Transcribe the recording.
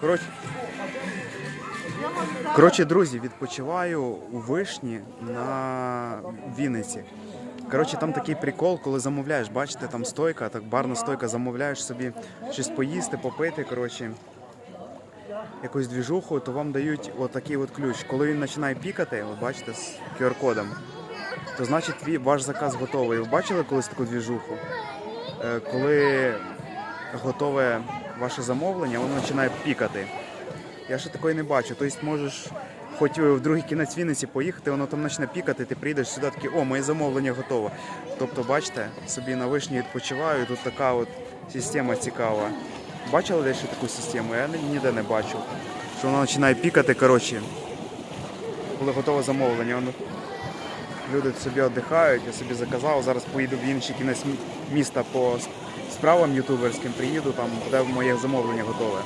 Коротше, коротше, друзі, відпочиваю у вишні на Вінниці. Коротше, там такий прикол, коли замовляєш, бачите, там стойка, так барна стойка, замовляєш собі щось поїсти, попити, коротше, якусь двіжуху, то вам дають отакий от ключ. Коли він починає пікати, от бачите, з QR-кодом, то значить ваш заказ готовий. Ви бачили колись таку двіжуху? Е, Коли готове ваше замовлення, воно починає пікати. Я ще такої не бачу. Тобто можеш хоч в другий кінець Вінниці поїхати, воно там почне пікати, ти прийдеш сюди такий, о, моє замовлення готове. Тобто, бачите, собі на вишні відпочиваю, тут така от система цікава. Бачили десь таку систему? Я ніде не бачу. Що воно починає пікати, коротше, коли готове замовлення. Воно... Люди собі віддихають, я собі заказав. Зараз поїду в інший кінець міста по справам ютуберським, приїду, там буде моє замовлення готове.